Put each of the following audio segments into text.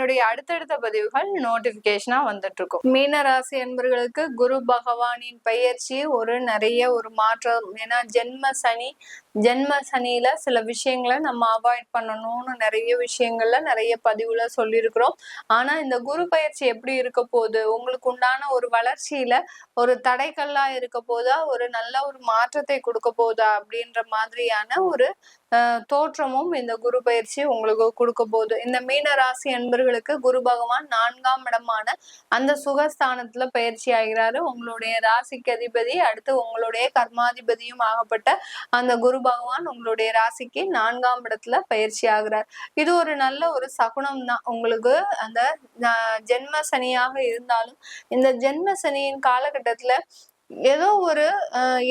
என்னுடைய அடுத்தடுத்த பதிவுகள் நோட்டிபிகேஷனா வந்துட்டு இருக்கும் மீன ராசி என்பர்களுக்கு குரு பகவானின் பயிற்சி ஒரு நிறைய ஒரு மாற்றம். ஏன்னா ஜென்ம சனி ஜென்ம சனியில சில விஷயங்களை நம்ம அவாய்ட் பண்ணணும்னு நிறைய விஷயங்கள்ல நிறைய பதிவுல சொல்லியிருக்கிறோம். ஆனா இந்த குரு பயிற்சி எப்படி இருக்க போகுது? உங்களுக்கு உண்டான ஒரு வளர்ச்சியில ஒரு தடைக்கல்லா இருக்க போதா? ஒரு நல்ல ஒரு மாற்றத்தை கொடுக்க போதா? அப்படின்ற மாதிரியான ஒரு தோற்றமும் இந்த குரு பயிற்சி உங்களுக்கு கொடுக்க போகுது இந்த மீன ராசி அன்பர்களுக்கு குரு பகவான் நான்காம் இடமான அந்த சுகஸ்தானத்துல பயிற்சி ஆகிறாரு. உங்களுடைய ராசிக்கு அதிபதி அடுத்து உங்களுடைய கர்மாதிபதியும் ஆகப்பட்ட அந்த குரு பகவான் உங்களுடைய ராசிக்கு நான்காம் இடத்துல பயிற்சி ஆகிறார். இது ஒரு நல்ல ஒரு சகுனம் தான். உங்களுக்கு அந்த அஹ், ஜென்ம சனியாக இருந்தாலும் இந்த ஜென்ம சனியின் காலகட்டத்துல ஏதோ ஒரு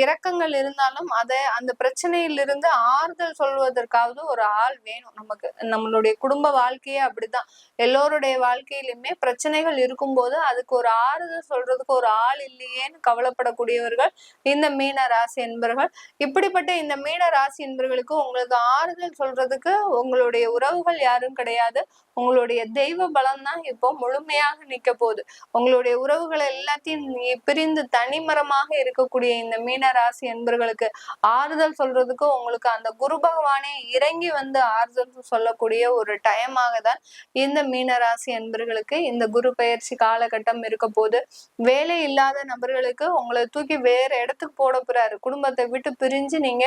இரக்கங்கள் இருந்தாலும் அதை அந்த பிரச்சனையிலிருந்து ஆறுதல் சொல்வதற்காவது ஒரு ஆள் வேணும். நமக்கு நம்மளுடைய குடும்ப வாழ்க்கையே அப்படிதான். எல்லோருடைய வாழ்க்கையிலுமே பிரச்சனைகள் இருக்கும்போது அதுக்கு ஒரு ஆறுதல் சொல்றதுக்கு ஒரு ஆள் இல்லையேன்னு கவலைப்படக்கூடியவர்கள் இந்த மீன ராசி என்பர்கள். இப்படிப்பட்ட இந்த மீன ராசி என்பர்களுக்கு உங்களுக்கு ஆறுதல் சொல்றதுக்கு உங்களுடைய உறவுகள் யாரும் கிடையாது. உங்களுடைய தெய்வ பலம் தான் இப்போ முழுமையாக நிக்க போகுது. உங்களுடைய உறவுகள் எல்லாத்தையும் பிரிந்து தனிமரம் தனிமரமாக இருக்கக்கூடிய இந்த மீன ராசி என்பர்களுக்கு ஆறுதல் சொல்றதுக்கு உங்களுக்கு அந்த குரு பகவானே இறங்கி வந்து ஆறுதல் சொல்லக்கூடிய ஒரு டைமாக தான் இந்த மீன ராசி என்பர்களுக்கு இந்த குரு பயிற்சி காலகட்டம் இருக்க போது. வேலை இல்லாத நபர்களுக்கு உங்களை தூக்கி வேற இடத்துக்கு போட போறாரு. குடும்பத்தை விட்டு பிரிஞ்சு நீங்க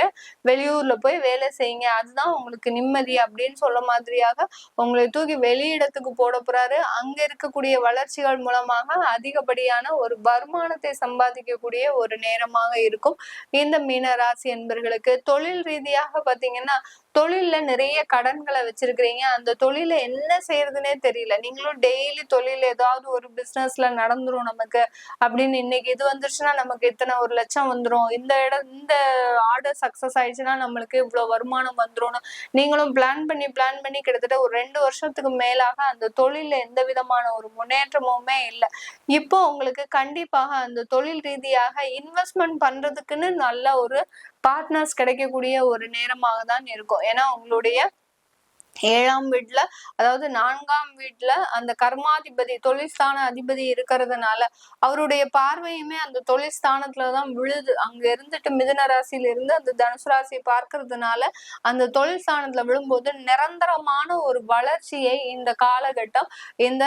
வெளியூர்ல போய் வேலை செய்யுங்க. அதுதான் உங்களுக்கு நிம்மதி அப்படின்னு சொல்ல மாதிரியாக உங்களை தூக்கி வெளியிடத்துக்கு போட போறாரு. அங்க இருக்கக்கூடிய வளர்ச்சிகள் மூலமாக அதிகப்படியான ஒரு வருமானத்தை சம்பாதிக்கக்கூடிய ஒரு நேரமாக இருக்கும். இந்த மீன ராசி என்பர்களுக்கு தொழில் ரீதியாக பாத்தீங்கன்னா தொழில்ல நிறைய கடன்களை வச்சிருக்கிறீங்க. அந்த தொழில என்ன செய்யறதுனே தெரியல. நீங்களும் டெய்லி தொழில் ஏதாவது ஒரு பிசினஸ்ல நடந்துரும் நமக்கு. அப்படின்னு இன்னைக்கு இது வந்துருச்சுன்னா நமக்கு இத்தனை ஒரு லட்சம் வந்துடும் இந்த இடம் இந்த ஆர்டர் சக்சஸ் ஆயிடுச்சுன்னா நம்மளுக்கு இவ்வளவு வருமானம் வந்துரும்னு நீங்களும் பிளான் பண்ணி பிளான் பண்ணி கிட்டத்தட்ட ஒரு ரெண்டு வருஷத்துக்கு மேலாக அந்த தொழில எந்த விதமான ஒரு முன்னேற்றமுமே இல்லை. இப்போ உங்களுக்கு கண்டிப்பாக அந்த தொழில் ரீதியாக இன்வெஸ்ட்மெண்ட் பண்றதுக்குன்னு நல்ல ஒரு பார்ட்னர்ஸ் கிடைக்கக்கூடிய ஒரு நேரமாக தான் இருக்கும். ஏன்னா உங்களுடைய ஏழாம் வீட்டுல அதாவது நான்காம் வீட்டுல அந்த கர்மாதிபதி தொழில்ஸ்தான அதிபதி இருக்கிறதுனால அவருடைய பார்வையுமே அந்த தொழில்ஸ்தானத்துலதான் விழுது. அங்க இருந்துட்டு மிதுன ராசியில இருந்து அந்த தனுசு ராசியை பார்க்கறதுனால அந்த தொழில்ஸ்தானத்துல விழும்போது நிரந்தரமான ஒரு வளர்ச்சியை இந்த காலகட்டம் இந்த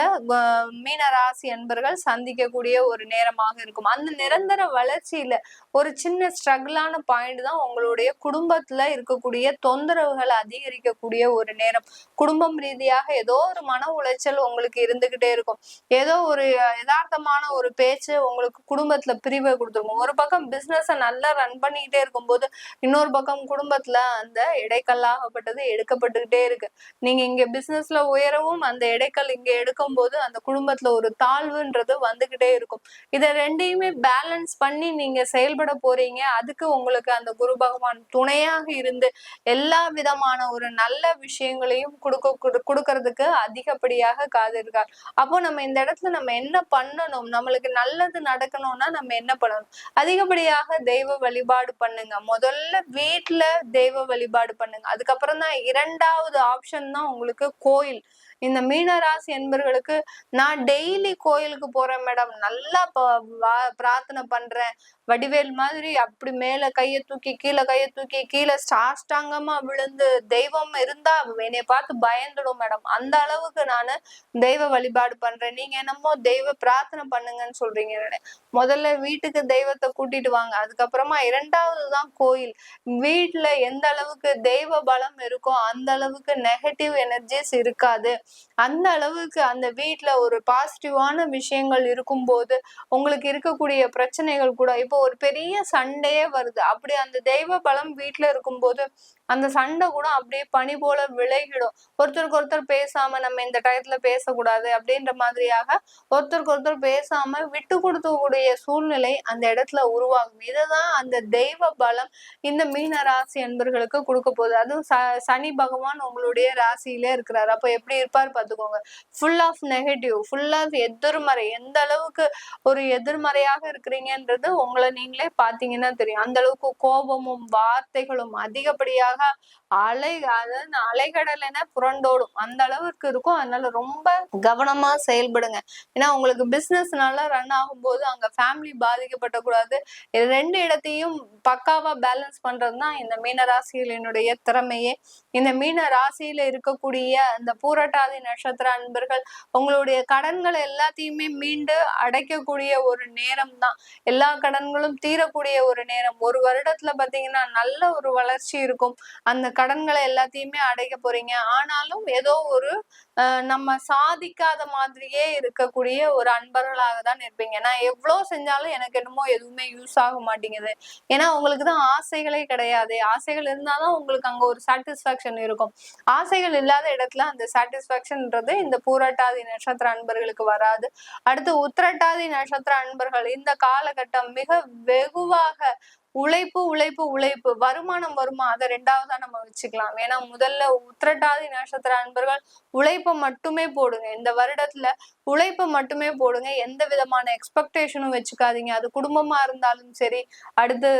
மீன ராசி அன்பர்கள் சந்திக்கக்கூடிய ஒரு நேரமாக இருக்கும். அந்த நிரந்தர வளர்ச்சியில ஒரு சின்ன ஸ்ட்ரகிளான பாயிண்ட் தான் உங்களுடைய குடும்பத்துல இருக்கக்கூடிய தொந்தரவுகள் அதிகரிக்கக்கூடிய ஒரு நேரம் குடும்பம் ரீதியாக ஏதோ ஒரு மன உளைச்சல் உங்களுக்கு இருந்துகிட்டே இருக்கும். ஏதோ ஒரு யதார்த்தமான ஒரு பேச்சு உங்களுக்கு குடும்பத்துல பிரிவை கொடுத்துருக்கும். ஒரு பக்கம் பிசினஸ நல்லா ரன் பண்ணிக்கிட்டே இருக்கும்போது இன்னொரு பக்கம் குடும்பத்துல அந்த இடைக்கல்லாகப்பட்டது எடுக்கப்பட்டுக்கிட்டே இருக்கு. நீங்க இங்க பிசினஸ்ல உயரவும் அந்த இடைக்கல் இங்க எடுக்கும் போது அந்த குடும்பத்துல ஒரு தாழ்வுன்றது வந்துகிட்டே இருக்கும். இத ரெண்டையுமே பேலன்ஸ் பண்ணி நீங்க செயல்பட போறீங்க. அதுக்கு உங்களுக்கு அந்த குரு பகவான் துணையாக இருந்து எல்லா விதமான ஒரு நல்ல விஷயங்களையும் கொடுக்க கொடுக்கறதுக்கு அதிகப்படியாக காத்திருக்கார் அப்போ நம்ம இந்த இடத்துல நம்ம என்ன பண்ணணும்? நம்மளுக்கு நல்லது நடக்கணும்னா நம்ம என்ன பண்ணணும்? அதிகப்படியாக தெய்வ வழிபாடு பண்ணுங்க. முதல்ல வீட்டுல தெய்வ வழிபாடு பண்ணுங்க. அதுக்கப்புறம் தான் இரண்டாவது ஆப்ஷன் தான் உங்களுக்கு கோயில். இந்த மீனராசி என்பர்களுக்கு நான் டெய்லி கோயிலுக்கு போறேன் மேடம் நல்லா பிரார்த்தனை பண்றேன். வடிவேல் மாதிரி அப்படி மேல கையை தூக்கி கீழே கையை தூக்கி கீழே சாஷ்டாங்கமா விழுந்து தெய்வம் இருந்தா என்னை பார்த்து பயந்துடும் மேடம் அந்த அளவுக்கு நான் தெய்வ வழிபாடு பண்றேன். நீங்க என்னமோ தெய்வ பிரார்த்தனை பண்ணுங்கன்னு சொல்றீங்க. முதல்ல வீட்டுக்கு தெய்வத்தை கூட்டிட்டு வாங்க. அதுக்கப்புறமா இரண்டாவது தான் கோயில். வீட்டுல எந்த அளவுக்கு தெய்வ பலம் இருக்கோ அந்த அளவுக்கு நெகட்டிவ் எனர்ஜிஸ் இருக்காது. அந்த அளவுக்கு அந்த வீட்டுல ஒரு பாசிட்டிவான விஷயங்கள் இருக்கும்போது உங்களுக்கு இருக்கக்கூடிய பிரச்சனைகள் கூட இப்போ ஒரு பெரிய சண்டையே வருது. அப்படி அந்த தெய்வ பலம் வீட்டுல இருக்கும்போது அந்த சண்டை கூட அப்படியே பனி போல விலகிடும். ஒருத்தருக்கு ஒருத்தர் பேசாம நம்ம இந்த டயத்துல பேசக்கூடாது அப்படின்ற மாதிரியாக ஒருத்தருக்கு ஒருத்தர் பேசாம விட்டு கொடுத்தக்கூடிய சூழ்நிலை அந்த இடத்துல உருவாகும். இதுதான் அந்த தெய்வ பலம் இந்த மீன ராசி என்பர்களுக்கு கொடுக்க போகுது. அதுவும் ச சனி பகவான் உங்களுடைய ராசியிலே இருக்கிறாரு. அப்போ எப்படி இருப்பார் பார்த்துக்கோங்க. Full of negative full of எதிர்மறை. எந்த அளவுக்கு ஒரு எதிர்மறையாக இருக்கிறீங்கன்றது உங்களை நீங்களே பாத்தீங்கன்னா தெரியும். அந்த அளவுக்கு கோபமும் வார்த்தைகளும் அதிகப்படியாக அலை அதாவது அலைகடல் என புரண்டோடும். அந்த அளவுக்கு இருக்கும். அதனால ரொம்ப கவனமா செயல்படுங்க. ஏன்னா உங்களுக்கு பிசினஸ் நல்லா ரன் ஆகும்போது அங்க ஃபேமிலி பாதிக்கப்படக்கூடாது. ரெண்டு இடத்தையும் பக்காவா பேலன்ஸ் பண்றதுதான் இந்த மீன ராசிகளினுடைய திறமையே. இந்த மீன ராசியில இருக்கக்கூடிய அந்த பூரட்டாதி நட்சத்திர அன்பர்கள் உங்களுடைய கடன்கள் எல்லாத்தையுமே மீண்டு அடைக்கக்கூடிய ஒரு நேரம் தான் எல்லா கடன்களும் தீரக்கூடிய ஒரு நேரம். ஒரு வருடத்துல பாத்தீங்கன்னா நல்ல ஒரு வளர்ச்சி இருக்கும். அந்த கடன்களை எல்லாத்தையுமே அடைக்க போறீங்க. ஆனாலும் ஏதோ ஒரு நம்ம சாதிக்காத மாதிரியே இருக்கக்கூடிய ஒரு அன்பர்களாக தான் இருப்பீங்க. நான் எவ்வளவு செஞ்சாலும் எனக்கு என்னமோ எதுவுமே யூஸ் ஆக மாட்டேங்குது. ஏன்னா அவங்களுக்கு தான் ஆசைகளே கிடையாது. ஆசைகள் இருந்தாதான் உங்களுக்கு அங்க ஒரு சாட்டிஸ்பாக்சன் இருக்கும். ஆசைகள் இல்லாத இடத்துல அந்த சாட்டிஸ்பாக்சன்ன்றது இந்த பூரட்டாதி நட்சத்திர அன்பர்களுக்கு வராது. அடுத்து உத்திரட்டாதி நட்சத்திர அன்பர்கள் இந்த காலகட்டம் மிக வெகுவாக உழைப்பு உழைப்பு உழைப்பு. வருமானம் வருமா? அதை ரெண்டாவதா நம்ம வச்சுக்கலாம். ஏன்னா முதல்ல உத்திரட்டாதி நட்சத்திர அன்பர்கள் உழைப்பை மட்டுமே போடுங்க. இந்த வருடத்துல உழைப்பை மட்டுமே போடுங்க. எந்த விதமான எக்ஸ்பெக்டேஷனும் வச்சுக்காதீங்க. அது குடும்பமா இருந்தாலும் சரி அடுத்து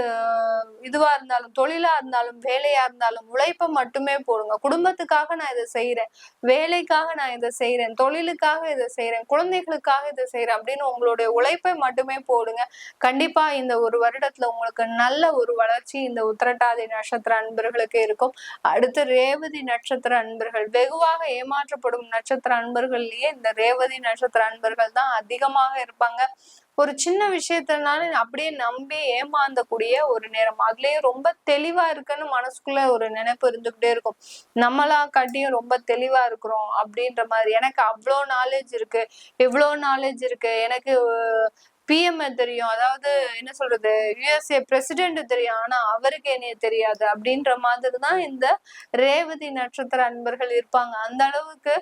இதுவா இருந்தாலும் தொழிலா இருந்தாலும் வேலையா இருந்தாலும் உழைப்பை மட்டுமே போடுங்க. குடும்பத்துக்காக நான் இதை செய்யறேன் வேலைக்காக நான் இதை செய்யறேன் தொழிலுக்காக இதை செய்யறேன் குழந்தைகளுக்காக இதை செய்யறேன் அப்படின்னு உங்களுடைய உழைப்பை மட்டுமே போடுங்க. கண்டிப்பா இந்த ஒரு வருடத்துல உங்களுக்கு நல்ல ஒரு வளர்ச்சி இந்த உத்திரட்டாதி நட்சத்திர அன்பர்களுக்கு இருக்கும். அடுத்து ரேவதி நட்சத்திர அன்பர்கள். வெகுவாக ஏமாற்றப்படும் நட்சத்திர அன்பர்கள்லயே இந்த ரேவதி நட்சத்திர அன்பர்கள் தான் அதிகமாக இருப்பாங்க. ஒரு சின்ன விஷயத்தினால அப்படியே நம்பி ஏமாந்தக்கூடிய ஒரு நேரம். அதுலயே ரொம்ப தெளிவா இருக்குன்னு மனசுக்குள்ள ஒரு நினைப்பு இருந்துகிட்டே இருக்கும். நம்மளா காட்டியும் ரொம்ப தெளிவா இருக்கிறோம் அப்படின்ற மாதிரி. எனக்கு அவ்வளோ நாலேஜ் இருக்கு. இவ்வளோ நாலேஜ் இருக்கு. எனக்கு பிஎம் தெரியும். அதாவது என்ன சொல்றது? யுஎஸ்ஏ பிரசிடென்ட் தெரியும். ஆனா அவருக்கு என்னைய தெரியாது. அப்படின்ற மாதிரி தான் இந்த ரேவதி நட்சத்திர அன்பர்கள் இருப்பாங்க. அந்த அளவுக்கு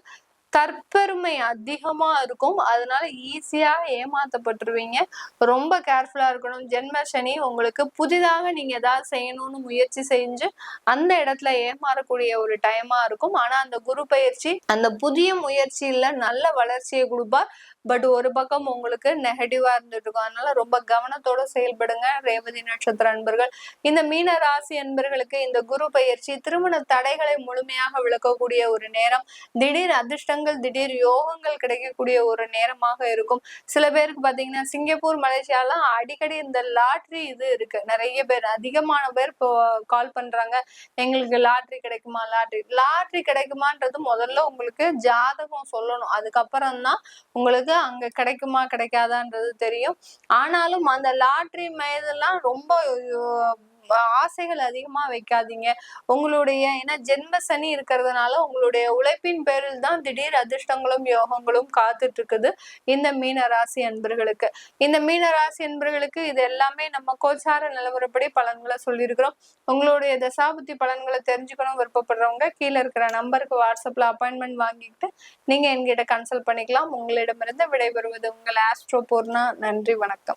தற்பெருமை அதிகமா இருக்கும். அதனால ஈஸியா ஏமாத்தப்பட்டுருவீங்க. ரொம்ப கேர்ஃபுல்லா இருக்கணும். ஜென்ம சனி உங்களுக்கு புதிதாக நீங்க ஏதாவது செய்யணும்னு முயற்சி செஞ்சு அந்த இடத்துல ஏமாறக்கூடிய ஒரு டைமா இருக்கும். ஆனா அந்த குரு பயிற்சி அந்த புதிய முயற்சியில நல்ல வளர்ச்சியை கொடுப்பார். பட் ஒரு பக்கம் உங்களுக்கு நெகட்டிவா இருந்துட்டு இருக்கும் அதனால ரொம்ப கவனத்தோட செயல்படுங்க. ரேவதி நட்சத்திர அன்பர்கள் இந்த மீன ராசி அன்பர்களுக்கு இந்த குரு பயிற்சி திருமண தடைகளை முழுமையாக விளக்கக்கூடிய ஒரு நேரம். திடீர் அதிர்ஷ்டங்கள் திடீர் யோகங்கள் கிடைக்கக்கூடிய ஒரு நேரமாக இருக்கும். சில பேருக்கு பாத்தீங்கன்னா சிங்கப்பூர் மலேசியாலாம் அடிக்கடி இந்த லாட்ரி இது இருக்கு. நிறைய பேர் அதிகமான பேர் இப்போ கால் பண்றாங்க. எங்களுக்கு லாட்ரி கிடைக்குமா லாட்ரி லாட்ரி கிடைக்குமான்றது முதல்ல உங்களுக்கு ஜாதகம் சொல்லணும். அதுக்கப்புறம் தான் உங்களுக்கு அங்க கிடைக்குமா கிடைக்காதான்றது தெரியும். ஆனாலும் அந்த லாட்ரி மேதெல்லாம் ரொம்ப ஆசைகள் அதிகமா வைக்காதீங்க. உங்களுடைய ஏன்னா ஜென்ம சனி இருக்கிறதுனால உங்களுடைய உழைப்பின் பேரில் தான் திடீர் அதிர்ஷ்டங்களும் யோகங்களும் காத்துட்டு இருக்குது இந்த மீன ராசி அன்பர்களுக்கு. இந்த மீன ராசி அன்பர்களுக்கு இது எல்லாமே நம்ம கோச்சார நிலவரப்படி பலன்களை சொல்லியிருக்கிறோம். உங்களுடைய தசாபுத்தி பலன்களை தெரிஞ்சுக்கணும் விருப்பப்படுறவங்க கீழே இருக்கிற நம்பருக்கு வாட்ஸ்அப்ல அப்பாயின்மெண்ட் வாங்கிட்டு நீங்க என்கிட்ட கன்சல்ட் பண்ணிக்கலாம். உங்களிடமிருந்து விடைபெறுவது உங்கள் ஆஸ்ட்ரோ பூர்ணா. நன்றி வணக்கம்.